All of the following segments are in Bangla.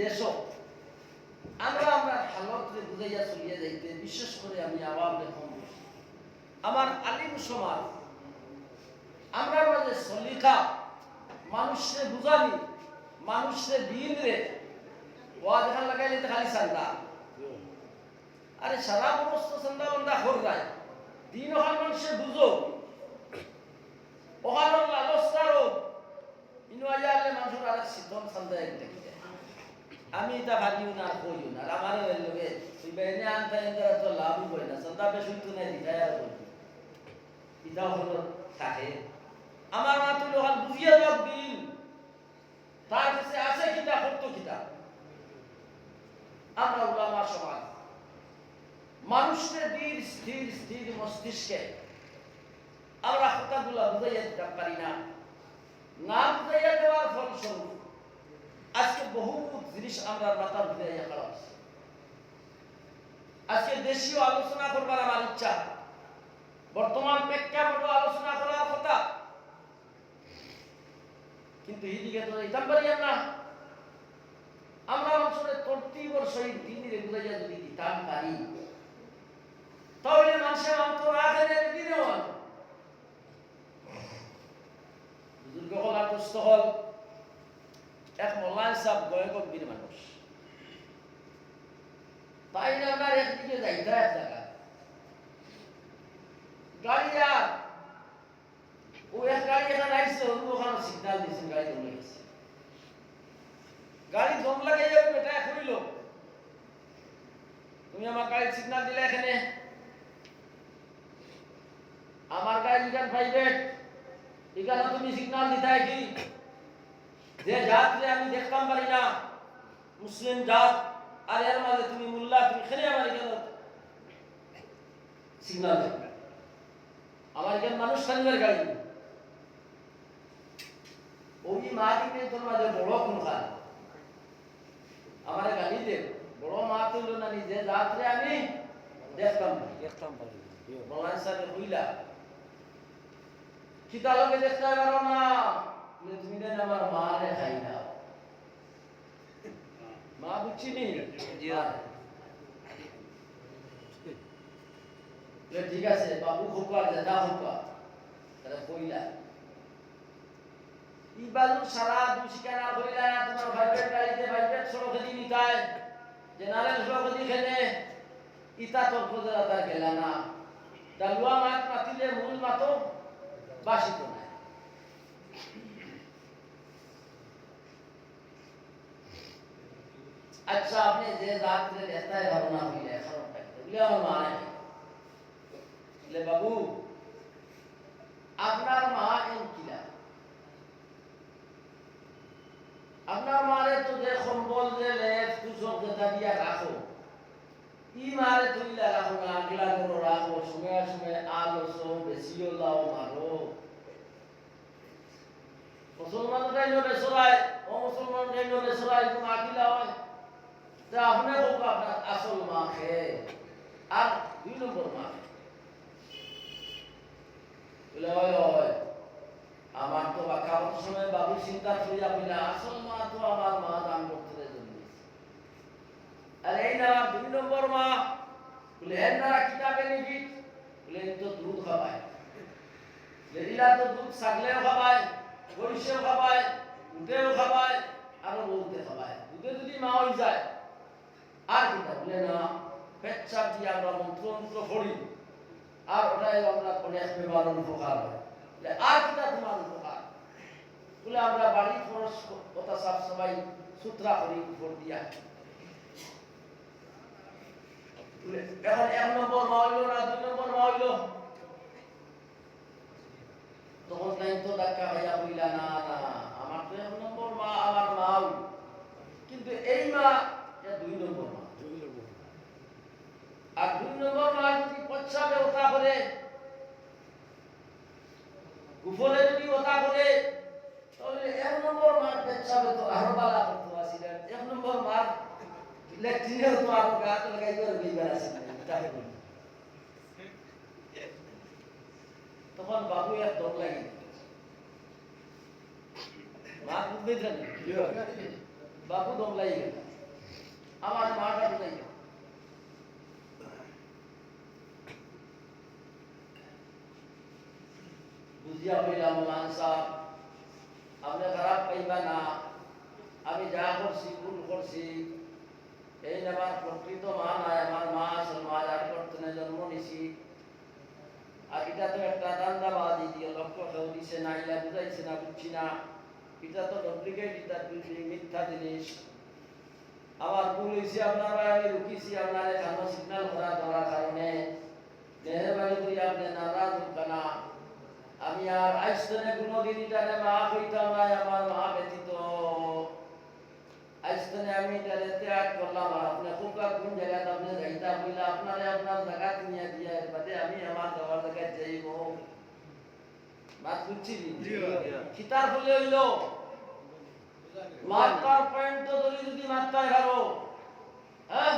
দেশও। আমরা আমরা হালতরে বুঝাইয়া চলিয়া যাইতে, বিশেষ করে আমি আওয়াম দেখুন আমার আলিম সমাজ আমরা মাঝে সলিকা মানুষে বুঝানি মানুষে দিন রে, ওয়াজ এখান লাগাইলে খালি সান্দা আরে সারা বরস্ত সান্দা বান্দা হর রায়। দিন ওখান মানুষে বুঝো। ওখান লালস্তারও ইনু আইয়ালে মানুষের আর সিদ্ধম সান্দা একটা আমি এটা ভাবিও না কইও না। আমারও এর লগে তুই বেনে তো লাভই না। বেশি তুই নাই আর হলো থাকে আমার মা বুঝিয়ে তার কাছে আছে কিতা সত্য কিতা আমরা উলামা সমাজ। মানুষের দিন স্থির স্থির মস্তিষ্কে। আমরা কথাগুলা বুঝাইয়া দিতে পারি না। না বুঝাইয়া দেওয়ার ফলস্বরূপ আজকে বহু জিনিস আমরা মাথার ভিতরে খারাপ আজকে দেশীয় আলোচনা করবার আমার ইচ্ছা। বর্তমান প্রেক্ষাপট আলোচনা করার কথা। কিন্তু এইদিকে তো এইতাম পারি না। আমরা অঞ্চলে তর্তিবর সহিত দিনের বুঝাইয়া যদি দিতাম পারি তাহলে মানুষের অন্তর আগে দিনে হল বুজুর্গ হল আর দুস্থ হল। এক মোল্লান সাহেব গয়ে গম্ভীর মানুষ। তাই না আপনার একদিকে যাইতে এক জায়গা গাড়ি আর ও এক গাড়ি এখানে আইসে ওখানে দিয়েছেন গাড়ি গেছে। গাড়ি লাগে করিল তুমি আমার গাড়ির সিগনাল দিলে এখানে। আমার গাড়ি এখান প্রাইভেট এখানে তুমি সিগনাল দিতে কি? যে জাতরে আমি দেখতাম পারি না মুসলিম জাত আর এর মাঝে তুমি মুল্লা তুমি খেলে আমার কেন সিগনাল আমার এখানে মানুষ খানিবার গাড়ি ওই মা দিকে তোর মাঝে বড় কোন খান আমার গাড়ি দে। বড় মা তুইল না নিজে জাতরে আমি দেখতাম দেখতাম সাহেব হইলা। কিতা লগে দেখতে পারো না। তুমি আমার মা রে খাই না? মা বুঝছি নি ঠিক আছে বাবু খোকা দাদা খোকা তাহলে কইলা। ইবালু সারা দুশিকানা কইলা না তোমার ভাইবের গাড়িতে ভাইবের সড়কে দি নিতায় জেনারেল সড়কে দি খেলে ইতা তোর খোঁজে তার গেলা না। ডালুয়া মাত মাতিলে মূল মাতো বাসিত নাই। আচ্ছা আপনি যে রাত্রে লেতায় ধারণা হইলে খারাপ থাকতে বাবু, আপনার মা এন কিলা আপনার মারে তো যে সম্বল যে লেপ তুষক যেটা দিয়া রাখো। ই মারে তুইলা রাখো না, আগলা করো রাখো সঙ্গে সঙ্গে আলো সো বেশিও লাও মারো। মুসলমান গাইল বেসরাই ও মুসলমান গাইল বেসরাই তুমি আগিলা হয়। আপনার আসল মা আর দুই নম্বর মা আমার তো বাক্যাবত সময় বাবু চিন্তা করিয়া বলে আসল মা তো আমার মা দান করতে আর এই না দুই নম্বর মা, বলে, এর দ্বারা কিতা বেনিফিট বলে তো দুধ খাবায় লেডিলা তো দুধ ছাগলেও খাবায় গরিষেও খাবায় উঠেও খাবায় আরও বলতে খাবায় দুধে যদি মা হয়ে যায় আর কিতা বলে না, পেচ্ছাপ দিয়ে আমরা মন্ত্র মন্ত্র করি আর ওটাই আমরা অনেক ব্যবহার উপকার হয়। আর কিতা তোমার উপকার? বলে আমরা বাড়ি খরচ কথা সাফ সবাই সুতরা করি উপর দিয়া। এখন এক নম্বর মা হইল না দুই নম্বর মা হইল? তখন তাই তো ডাক্কা ভাইয়া হইলা না না, আমার তো এক নম্বর মা, আমার মাও কিন্তু এই মা এটা দুই নম্বর মা আর দুই নম্বর মা যদি পশ্চাতে ওঠা করে উপরে যদি ওঠা করে তাহলে এক নম্বর মার পেচ্ছাবে তো আরও বালা করতে আসিলেন এক নম্বর মার লেট্রিনেও তো আরও গাছ লাগাই করে বিবার আসিলেন তখন বাবু এক দম লাগি মা জানি বাবু দমলাই গেল আমার মাটা বুঝাই গেল বুঝিয়া হইলাম মান সাহেব, আপনি খারাপ পাইবা না। আমি যা করছি, ভুল করছি। এই আমার প্রকৃত মা নাই, আমার মা আসল মা যার করতে জন্ম নিছি। আর এটা তো একটা দান্দাবাদি দিয়ে লক্ষ্য কেউ দিছে না ইলা বুঝাইছে না, বুঝছি না। এটা তো ডুপ্লিকেট এটা মিথ্যা জিনিস। আমার ভুল হয়েছে আপনার আমি রুকিছি, আপনার এখানে সিগন্যাল করা দেওয়ার কারণে। মেহরবানি করি আপনি নারাজ হবেন না। আমি আর আইস্তনে কোনোদিন এটারে মা কইতাম না আমার মা ব্যতীত। আইস্তনে আমি এটারে ত্যাগ করলাম আর আপনি কোন কোন জায়গায় আপনি যাইতা কইলা আপনারে আপনার জায়গা নিয়ে দিয়ে বাদে আমি আমার যাওয়ার জায়গায় যাইব। বাত বুঝছি কিতার বলে হইল। মাত্রার পয়েন্ট তো ধরি যদি মাত্রা এগারো হ্যাঁ?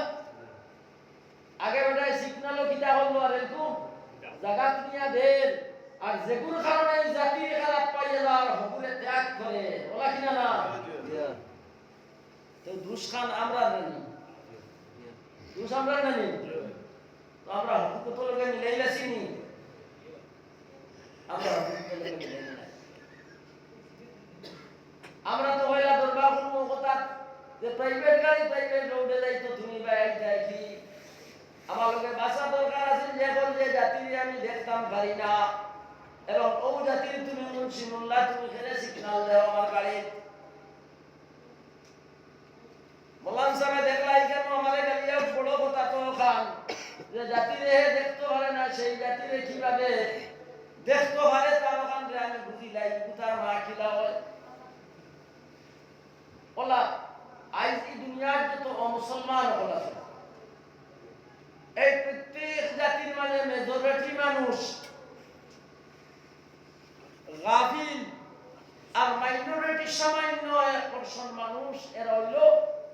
আগে বেটায় সিগনালও কিতা হলো আর এরকম। জাগাত নিয়া দের আর যেগুলো কারণে এই জাতির খারাপ পাইয়ে যাওয়ার হকুরে ত্যাগ করে ওলা কিনা না তো দুষ্খান আমরা জানি। দুষ আমরা জানি। তো আমরা হকুক তো লোকে মিলাই লাসিনি আমরা হকুক তো লোকে আমরা তো হইলা দরবার কোনো কথা যে প্রাইভেট গাড়ি প্রাইভেট রোডে যাই তো তুমি বাই যাই কি আমার লোকে বাসা দরকার আছে, যে কোন যে জাতির আমি দেখতাম পারি না এবং ও জাতির তুমি মুন্সি মোল্লা তুমি খেলে সিগনাল দেও আমার গাড়ি। মোলান সাহেব দেখলাই কেন আমার গাড়িয়া বড় কথা তো খান? যে জাতিরে দেখতে পারে না, সেই জাতিরে কীভাবে দেখতে পারে? তার ওখান রে আমি বুঝিলাই কোথার মা খিলা হয় ওলা আজ এই দুনিয়ার যত অমুসলমান আছে এই প্রত্যেক জাতির মানে মেজরিটি মানুষ গাফিল আর মাইনরিটি সামান্য এক পার্সেন্ট মানুষ এরা হইল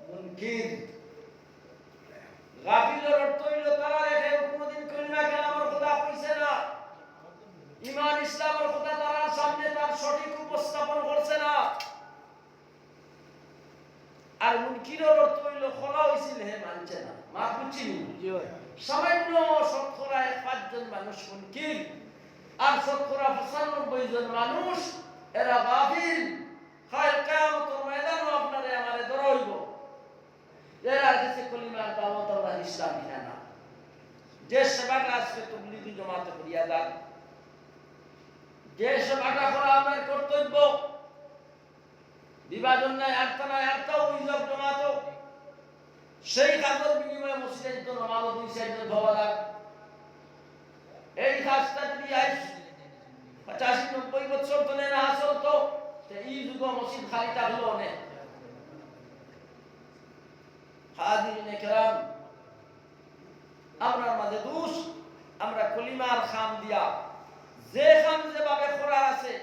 মুনকির। গাফিলের অর্থ হইল তারা রেখে কোনদিন কলিমা কালামের কথা কইছে না। ইমান ইসলামের কথা তারা সামনে তার সঠিক উপস্থাপন করছে না। আর মুনকিরের অর্থ হইল খোলা হইছিল হে মানছে না। মা বুঝছিনি? সামান্য শতকরা এক পাঁচজন মানুষ মুনকির। আর শতকরা পঁচানব্বই জন মানুষ, এরা গাফিল খায় কেয়ামতের ময়দানও আপনারে আমারে ধরাইব। এরা দেশে কলিমার দাওয়াত, আমরা ইসলাম না যে সেবাটা আজকে তবলিগি জমাতে করিয়া যান যে সেবাটা করা আমার কর্তব্য। বিভাজন নাই আটটা নাই আটটাও ইজব জমাত। সেই কাজের বিনিময়ে মসজিদের জন্য নামাজ দুই চারজন ভাবা এই কাজটা যদি আজ পঁচাশি নব্বই বছর ধরে না আসল তো এই যুগ মসজিদ খালি থাকল অনেক। মাঝে দুষ, আমরা কলিমার খাম দিয়া, যে খাম যেভাবে করার আছে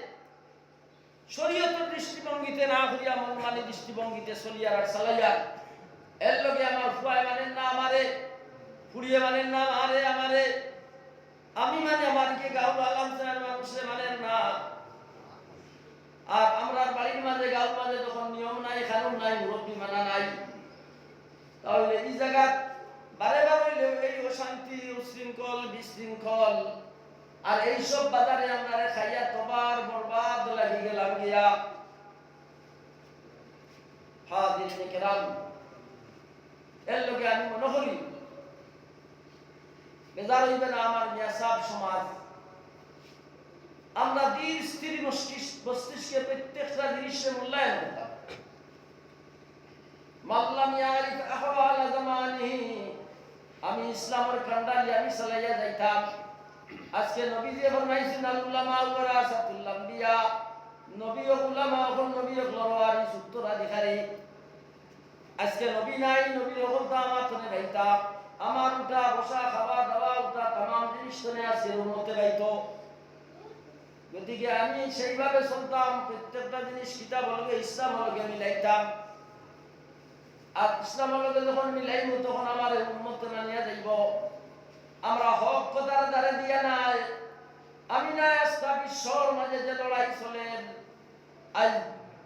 শরীয়তের দৃষ্টিভঙ্গিতে না করিয়া মনমানি দৃষ্টিভঙ্গিতে চলিয়ার আর চালাইয়ার এর লগে আমার ফুয়ায় মানেন না আমারে ফুড়িয়ে মানেন না আমারে আমারে আমি মানে আমার কে গাউল আলাম সাহেব মানুষে মানেন না। আর আমরা বাড়ির মাঝে, গাউল মাঝে যখন নিয়ম নাই, কানুন নাই, মুরব্বী মানা নাই, তাহলে এই জায়গা বারে বারে এই অশান্তি, উশৃঙ্খল, বিশৃঙ্খল, আর এইসব বাজারে আমরা খাইয়া তোবার বরবাদ লাগি গেলাম গিয়া। হাদিস কেরাম, এর লোকে আমি মনে করি বেজার হইবে না আমার মিয়াসাব সমাজ। আমরা ধীর স্থির মস্তিষ্কে প্রত্যেকটা জিনিসের মূল্যায়ন করতাম। মাল্লাম ইয়ারিফ আহওয়াল জামানিহি, আমি ইসলামের কান্ডালি আমি চালাইয়া যাইতাম। আজকে নবী যে ফরমাইছেন, আল উলামা ওয়ারাসাতুল আম্বিয়া। নবী ও উলামা হল নবী ও লরওয়ারি উত্তরাধিকারী আজকে নবী নাই নবীর হল আমার তনে গাইতা আমার উঠা, বসা, খাওয়া তনে আছে উন্নতে গাইতো। গতিকে আমি সেইভাবে চলতাম, প্রত্যেকটা জিনিস কিতাব হলগে ইসলাম হলগে মিলাইতাম। আর ইসলাম হলগে যখন মিলাইব তখন আমার উন্মত মানিয়া যাইব। আমরা হক কথার দ্বারা দিয়া নাই। আমি না আস্থা, বিশ্বর মাঝে যে লড়াই চলেন আজ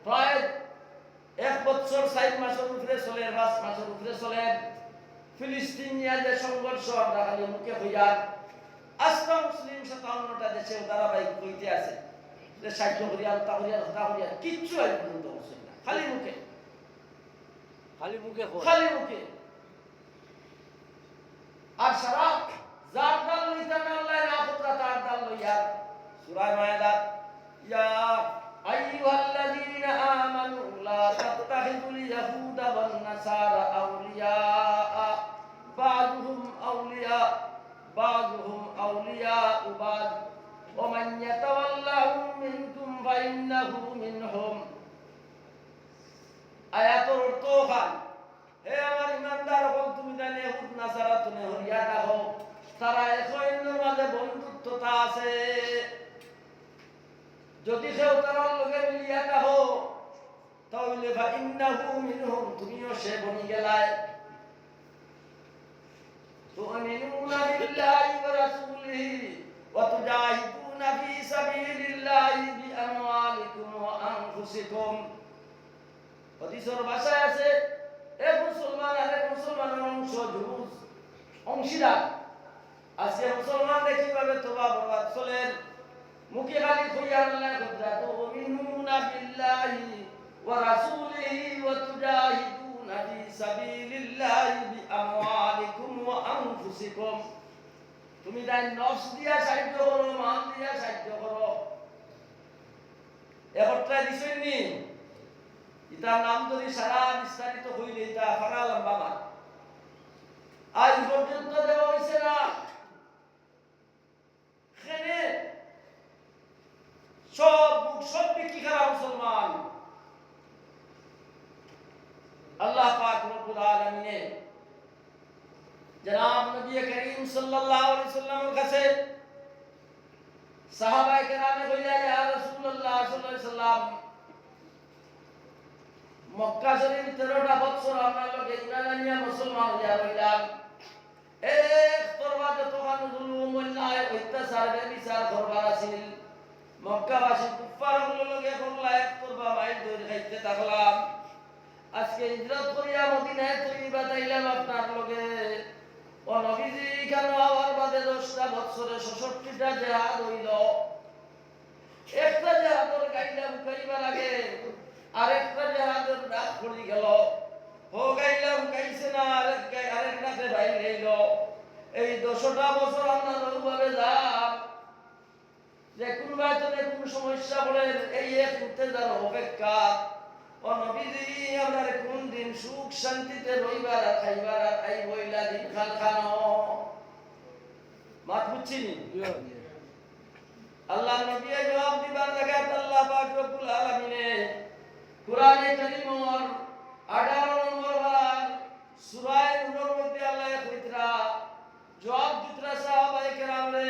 প্রায় এক বছর সাইড মাসের উপরে চলে, পাঁচ মাসের উপরে চলে। ফিলিস্তিনিয়া যে সংঘর্ষ, আমরা খালি মুখে হইয়ার আজকা মুসলিম সাতান্নটা দেশে ধারাবাহিক হইতে আছে। যে সাহায্য করিয়া তা করিয়া কিচ্ছু আজ পর্যন্ত মুসলিম না। খালি মুখে। খালি মুখে খালি মুখে। আর সারা وتجاهدون في سبيل الله بأموالكم وأنفسكم হদিসের ভাষায় আছে এক মুসলমান আর এক মুসলমানের অংশ জুলুস অংশীদার আজকে মুসলমান দেখি ভাবে তোবা বরবাদ চলেন মুখে খালি খুইয়া আল্লাহ খুদরা তো মিনুনা বিল্লাহি ওয়া রাসূলিহি ওয়া তুজাহিদুনা ফি সাবিলিল্লাহি বিআমওয়ালিকুম ওয়া আনফুসিকুম তুমি তাই নফস দিয়া সাহায্য করো মাল দিয়া সাহায্য করো। একত্রা দিছনি ইতার নাম যদি সারা বিস্তারিত হইলে ইতা ফারা লম্বা মান আজ পর্যন্ত দেওয়া হয়েছে না এখানে সব মুখ সব বিক্রি করা মুসলমান আল্লাহ পাক রব্বুল আলামিনে জনাব নবী করিম সাল্লাল্লাহু আলাইহি সাল্লামের কাছে সাহাবায়ে কেরামে কইলা ইয়া রাসূলুল্লাহ সাল্লাল্লাহু আলাইহি সাল্লাম মক্কা শরীফ তেরোটা বছর আমরা লোকে ইমানানিয়া মুসলমান হইয়া রইলাম এক তরবা যতখান জুলুম অন্যায় অত্যাচার বিচার করবার আছিল মক্কাবাসী কুফারগুলো লগে করলা এক তরবা মাইল ধরে খাইতে থাকলাম আজকে হিজরত করিয়া মদিনায় তৈরি বাতাইলাম আপনার লগে ও নবীজি কেন আবার বাদে দশটা বছরে জেহাদ হইল একটা জেহাদর গাইলা বুকাইবা লাগে, আরেকটা জেহাদের ডাক পড়ি গেল। হো গাইলাম গাইছে না, আরেক আরেকটাকে বাইর হইল। এই দশটা বছর আমরা রঘুভাবে যাম যে কোন বায়তনে কোন সমস্যা পড়ে এই এক ইন্তজার অপেক্ষা। ও নবীজি, আমরা কোন দিন সুখ শান্তিতে রইবার খাইবার আর আই বইলা দিন খাল খানো মাত নি? আল্লাহ। নবী জবাব দিবার লাগে আল্লাহ পাক রব্বুল আলামিনে কোরআনে কারীমর 18 নম্বর বার সূরা নূরের মধ্যে আল্লাহ কইতরা জবাব দিতরা সাহাবায়ে কেরাম রে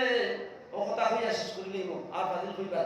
ও কথা হইয়া শেষ করলিম আর ফাজিল কইবা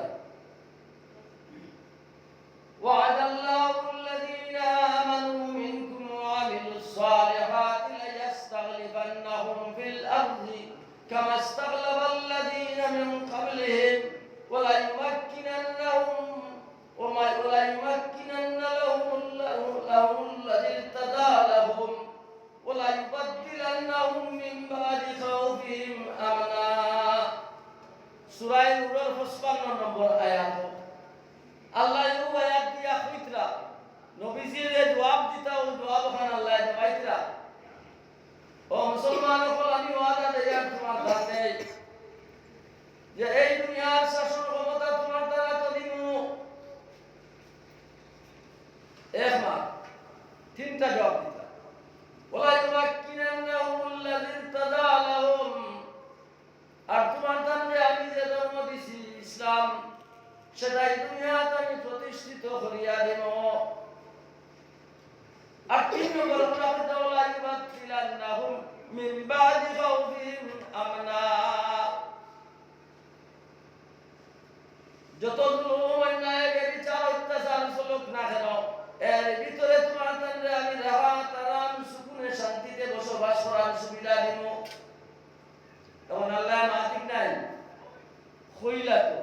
তো।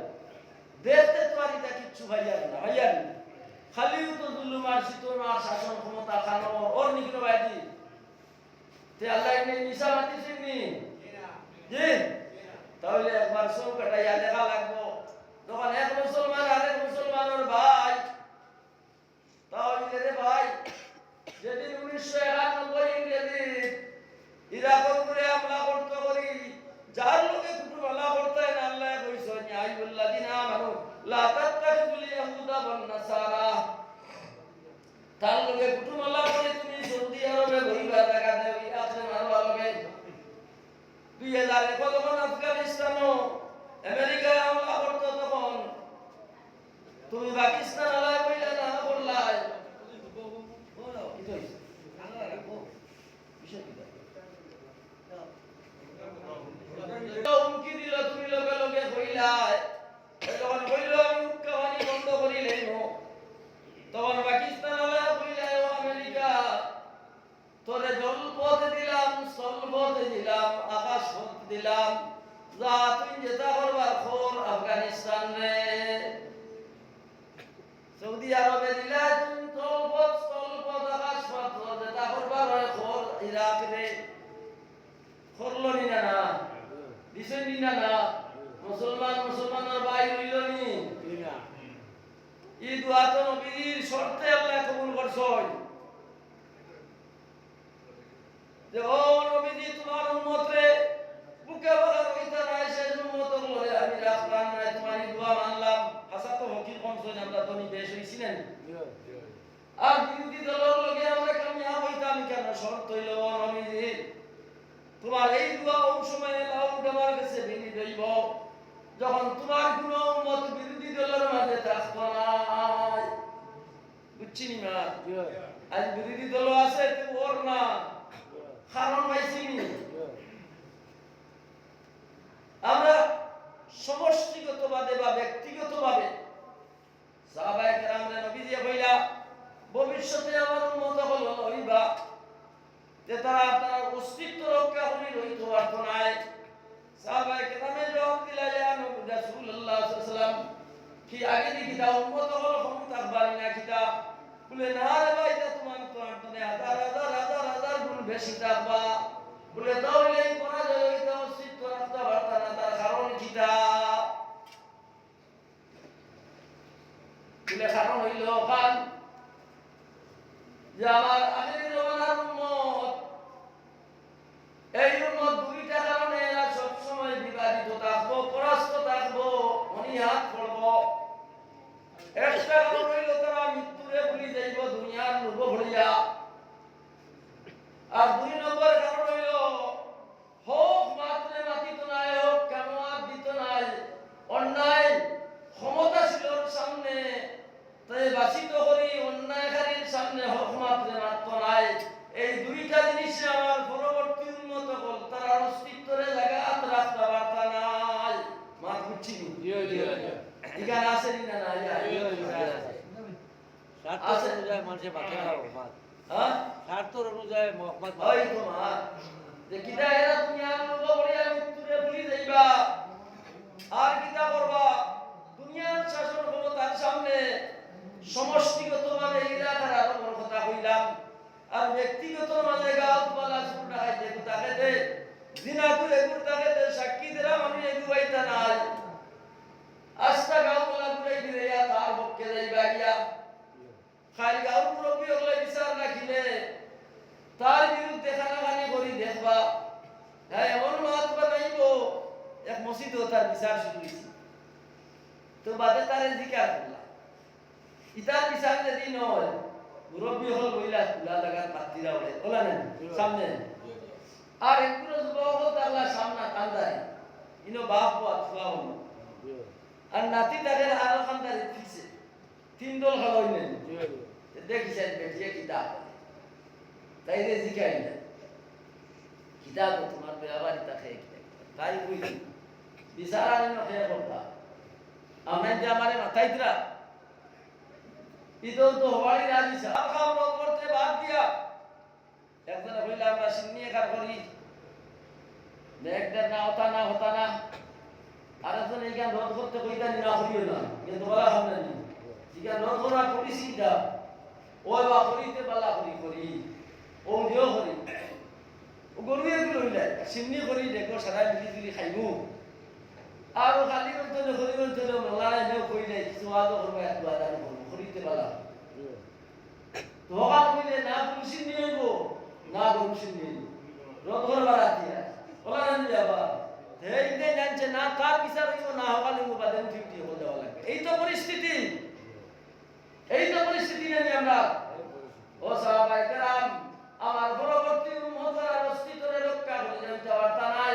দেখতে তো আর এটা কিচ্ছু ভাইয়ার না ভাইয়ার না। খালি তো জুলুম আর শীতল আর শাসন ক্ষমতা খানো ওর তে আল্লাহ নিশা নি? জি। তাহলে একবার সব কাটাইয়া দেখা লাগবো। যখন এক মুসলমান আরেক মুসলমানের ভাই তাহলে রে ভাই যেদিন উনিশশো একানব্বই ইংরেজি ইরাকের উপরে হামলা করতে করি যার লোকে কুটুম হামলা করতে না আল্লাহ কইছো আইয়ুল্লাযিনা আমানু লা তাত্তাখিযুল ইয়াহুদা ওয়ান নাসারা। তার করে তুমি সৌদি আরবে ঘুরিবা জায়গা দেও ইরাকে মারবা লগে দুই হাজার এক যখন আফগানিস্তানও আমেরিকায় তখন। তুমি পাকিস্তান আলাই কইলা না করলাই বলো কি হইছে আল্লাহ রাখো বিষয় কি হুমকি দিল তুমি লগে লগে কইলাই যখন কইল আমি উৎকাবানি বন্ধ করিলে নো তখন পাকিস্তান আলাই কইলাই ও আমেরিকা তোরে জল পথে দিলাম স্থল পথে দিলাম আকাশ পথ দিলাম যা তুই যেটা করবার খোর আফগানিস্তান রে সৌদি আরবে দিলা তুমি জল পথ স্থল পথ আকাশ পথ যেটা করবার হয় খোর ইরাক রে করল নি না না দিছেন নি না না মুসলমান মুসলমানের ভাই হইল নি ই দুয়া তো নবীর শর্তে আল্লাহ কবুল করছয় যে ও নবীজি, তোমার উম্মতরে বুকে বাগার হইতা নাই সে উম্মত বলে আমি রাখলাম নাই, তোমার এই দোয়া মানলাম। হাসা তো হকির কম আমরা তো নি বেশ হইছি না। আর বিরোধী দলের লগে আমরা কামিয়াব হইতাম কেন? শর্ত হইল, ও নবীজি, তোমার এই দোয়া ওই সময় লাউড আমার কাছে বিনি দইব যখন তোমার কোন উম্মত বিরোধী দলের মাঝে থাকতো না বুঝছি নি আজ বিরোধী দল আছে ওর না? কারণ পাইছিনি আমরা বা ব্যক্তিগতভাবে সাহাবায়ে কেরামরে নবী দিয়ে কইলা ভবিষ্যতে আমার উন্মত হল হইবা যে তারা তারা অস্তিত্ব রক্ষা করি রইতে পারতো নাই সাহাবায়ে কেরামে জবাব দিলা ইয়া নবী রাসূলুল্লাহ সাল্লাল্লাহু আলাইহি ওয়াসাল্লাম কি আগে দেখি তা উন্মত হল ক্ষমতা বাড়ি না কিতা বলে না রে ভাই তা তোমার তো আন্তনে হাজার হাজার হাজার হাজার গুণ বেশি থাকবা বলে তাহলে এই পরাজয়িতা অস্তিত্ব রাখতে পারতা না তার কারণ কিতা বলে কারণ হইল কান যে আমার আখির জমানার উম্মত এই উম্মত দুইটা কারণে এরা সবসময় বিবাদিত থাকব পরাস্ত থাকব অনিহাত করব একটা কারণ হইল তারা মৃত্যুরে ভুলি যাইব দুনিয়ার লোভ ভরিয়া আর দুই নম্বর কারণ হইল হোক মাত্রে মাতিত নাই হোক কেমন দিত নাই অন্যায় ক্ষমতাশীলর সামনে তাই বাসিত করি অন্যায়কারীর সামনে হক মাত্রে মাত্র নাই এই দুইটা জিনিসে আমার পরবর্তী উন্নত হল তার অস্তিত্বরে জায়গা রাখতে পারতা নাই মাত বুঝছি এখানে স্বার্থ অনুযায়ী মানুষের মাছ হ্যাঁ। স্বার্থ অনুযায়ী মহম্মদ ওই তোমার। যে কিতা এরা তুমি আর লোক বলিয়া মৃত্যুরে ভুলি যাইবা। আর কিতা করবা? দুনিয়ার শাসন ক্ষমতার সামনে সমষ্টিগত মানে ইলাকার আরও বড় কথা কইলাম। আর ব্যক্তিগত মানে গাঁত বলা হাইতে তাকে দে দিনা করে গুর তাকে দে সাক্ষী দিলাম আমি এগু বাইতা নাই। আস্তা গাঁও বলা ঘুরে ফিরে তার পক্ষে যাইবা গিয়া। খালি গাঁও মুরব্বী হলে বিচার রাখিলে তার বিরুদ্ধে খানাখানি করি দেখবা। হ্যাঁ এমন মহাত্মা নাইব এক মসজিদ তার বিচার শুরু হয়েছে তো বাদে তারে জিকার করলা ইতার বিচার যদি নয় মুরব্বী হল বইলা খোলা লাগার পাত্রীরা বলে বলা নেন সামনে। আর একগুলো যুবক হল তারলা সামনা কান্দারি ইনো বাপ হলো। আর নাতি তাদের আরও কান্দারি ফিরছে তিন দল খাওয়া হইলেন কিতাব তাই রে জিকাই না কিতাব তোমার বেলাবারি তা খেয়ে তাই বুঝি বিচারা নিন খেয়ে করতা আমরা যে আমারে মাথায় দিলা ইদো তো হওয়ারই রাজি খাও রোদ করতে বাদ দিয়া একজন হইলে আমরা সিন্নিয়ে কার করি মেঘদের না হতা না হতা না আর একজন এইখান রোদ করতে কইতা না করিও না কিন্তু বলা হবে না এইখান রোদ করা পলিসিটা ওই বা করিতে পালা করি করি ও দিও করি গরুয়ে কি লইলে সিমনি করি দেখো সারা মিলি জুলি খাইবো আর খালি অঞ্চলে করি অঞ্চলে মেলায় নেও করি নাই কিছু আদো করব এক দুয়াদার করব করিতে পালা ধোকা করিলে না পুলিশ নিয়ে আইবো না গরু সিমনি রথ করবার দিয়া ওলা না যাবা হেইতে জানছে না তার বিচার হইব না হওয়া লিঙ্গ বাদে ডিউটি হয়ে যাওয়া লাগবে এই তো পরিস্থিতি এই তো পরিস্থিতি নিয়ে আমরা ও সাহাবাই কেরাম, আমার পরবর্তী উম্মতের অস্তিত্বের রক্ষা করে যাইতে পারতা নাই।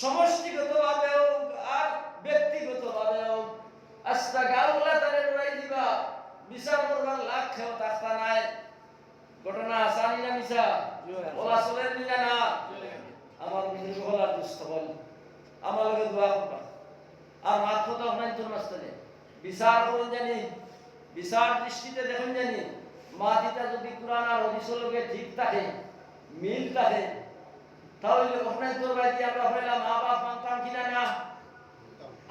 সমষ্টিগতভাবে হোক আর ব্যক্তিগতভাবে হোক আস্তা গাউলা তারে ডরাই দিবা বিচার করবার লাখ খেও তাস্তা নাই। ঘটনা আসানি না মিশা? ওলা চলের নিনা না? আমার হলার দুস্থ বল। আমার লগে দোয়া করবা। আর মাত্র তো আপনার মাস্টারে বিচার করুন জানি বিচার দৃষ্টিতে দেখুন জানি মা দিতা যদি কোরআন আর হদিসের লগে ঠিক থাকে, মিল থাকে, তাহলে আপনার তোর বাড়ি আমরা হইলাম মা বাপ মানতাম কিনা না?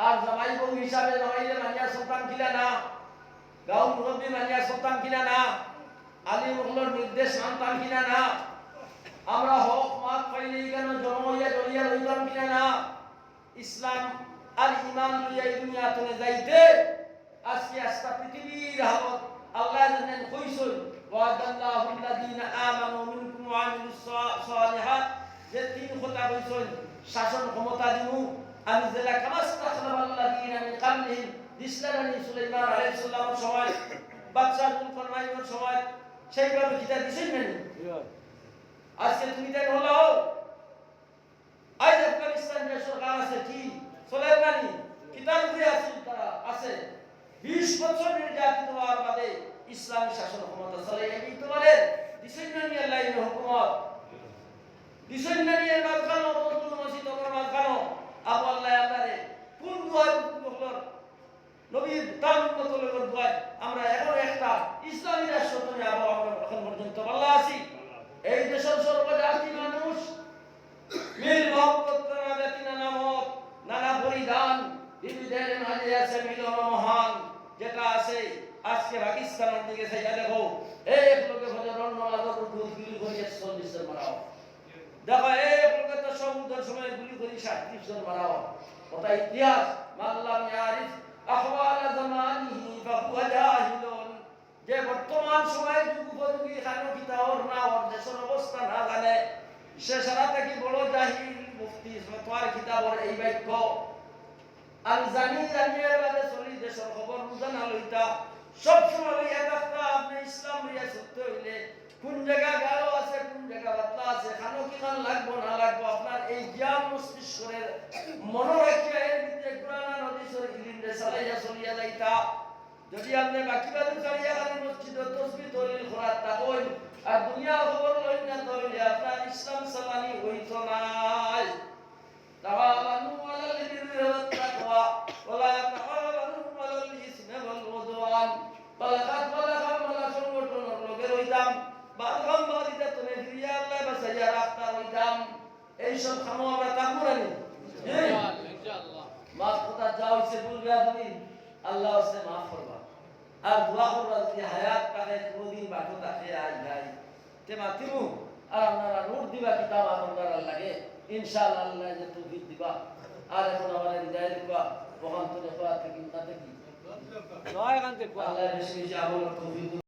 আর জামাই বউ হিসাবে জামাইলে মানিয়া সন্তান কিনা না? গাঁও মুরব্বী মানিয়া সন্তান কিনা না? আলী মুখলোর নির্দেশ মানতাম কিনা না? আমরা হক মাত পাইলে কেন জন্ম হইয়া জড়িয়া রইতাম কিনা না? ইসলাম আর ইমান লইয়া এই দুনিয়া যাইতে আজকে আস্তা পৃথিবীর হালত আল্লাহ জানেন কইসই ওয়াদাল্লাহু আল্লাযীনা আমানু মিনকুম ওয়া আমিলুস সালিহাত। যে তিন কথা কইসই শাসন ক্ষমতা দিমু। আমি জেলা কামাস্তাখলাম আল্লাযীনা মিন কাবলিহিম দিসলানি সুলাইমান আলাইহিস সালামের সময় বাদশাহ জুলকারনাইনের সময় সেইভাবে কিতাব দিছেন না আজকে তুমি তাই হলো? আজ আফগানিস্তান যে সরকার আছে কি? সোলাইমানি, কিতাব দিয়ে আছে তারা, আছে। 20 বছর নির্যাতিত হওয়ার বাদে ইসলামী শাসন ক্ষমতা চলে এই তোমাদের দিসন্নানি আল্লাহর হুকুমত। দিসন্নানি এর মাঝখানো তন্তুল মসজিদ ওপর মাঝখানো আবু আল্লাহ কোন দুয়ার বকলর নবীর তার উন্নত লোকের দুয়ায়। আমরা এখন একটা ইসলামী রাষ্ট্র তুমি আবু আমরা এখন পর্যন্ত আল্লাহ আছি। এই দেশের সর্বজাতি মানুষ মিল মহব্বত করা জাতি নানা মত, নানা পরিধান বিবিধের মাঝে আছে মিলন মহান। যেটা আছে, আজকে পাকিস্তানের দিকে সেটা দেখো, এক লোকে ফজর নামাজের দুধ গুলি করে চল্লিশ জন মারাও দেখো, এক লোকে তো সমুদ্রের সময় গুলি করে সাতত্রিশ জন মারাও ওটা ইতিহাস। মাল্লাম ইয়ারিফ আহওয়াল জামানিহি ফাহুয়া জাহিলুন। যে বর্তমান সময়ে যুগ উপযোগী খানো কিতাবর না, ওর দেশের অবস্থা না জানে। সে সারা থেকে বড় জাহিল মুফতি ফতোয়ার কিতাবর এই বাক্য। কোন জায়গা আছে, কোন জায়গা আছে, খানো কি খান লাগবো, না লাগবো এই জ্ঞান মস্তিষ্কের এর হাদিসের ইলিমে চালাইয়া চলিয়া যাইতা। যদি আপনি বাকি বাদু চালিয়া মসজিদ তসবি দিবা বহন তো না থেকে